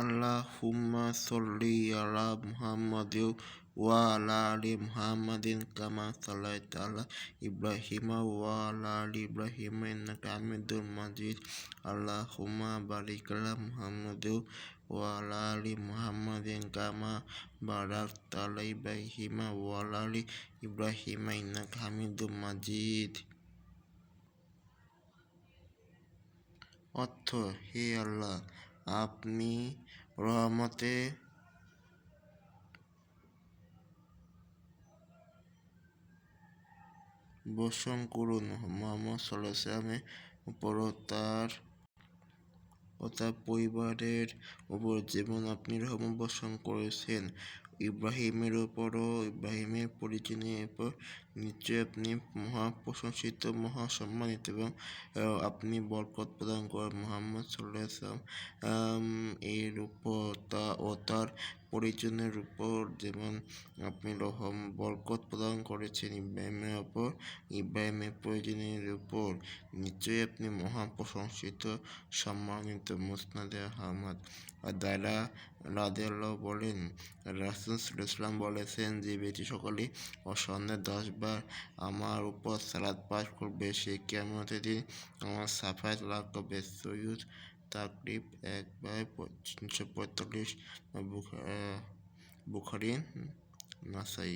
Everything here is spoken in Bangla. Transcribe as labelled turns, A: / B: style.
A: আল্লাহুম্মা সল্লি আলা মুহাম্মাদ ওয়া আলা আলি মুহাম্মাদিন কামা সাল্লাইতা আলা ইব্রাহিম ওয়া আলা আলি ইব্রাহিম, ইন্নাকা হামিদুম মাজিদ। আল্লাহুম্মা বারিক আলা মুহাম্মাদ ওয়া আলা আলি মুহাম্মাদিন কামা বারাকতা আলা ইব্রাহিম ওয়া আলা আলি ইব্রাহিম মাজিদ। অর্থ, হে আল্লাহ আপনি রহমতে বসন করুন। মোহাম্মদ সাল্লামে উপর তার ও তার পরিবারের উপর যেমন আপনি রহমত বর্ষণ করেছেন ইব্রাহিমের উপরও ইব্রাহিমের পরিজনের উপর নিশ্চয় আপনি মহা প্রশংসিত, মহা সম্মানিত এবং আপনি বরকত প্রদান করেন মোহাম্মদ সাল্লাম এর উপর পরিজনের উপর যেমন আপনি রহম বরকত প্রদান করেছেন ইব্রাহিমের ওপর ইব্রাহিমের পরিজনের উপর, নিশ্চয়ই আপনি মহা প্রশংসিত, সম্মানিত মুসনাদে আহমদ। দায়রা রাদেল্লাহ বলেন, রাসুল ইসলাম বলেছেন যে, ব্যক্তি সকলে অসন্ধ্যে দশবার আমার উপর সালাদ পাঠ করবে, সে কেমন দিন আমার সাফায়াত লাভ করবে। সৈয়দ তাকরিব এক বাই তিনশো পঁয়তাল্লিশ বুখারি নাসাই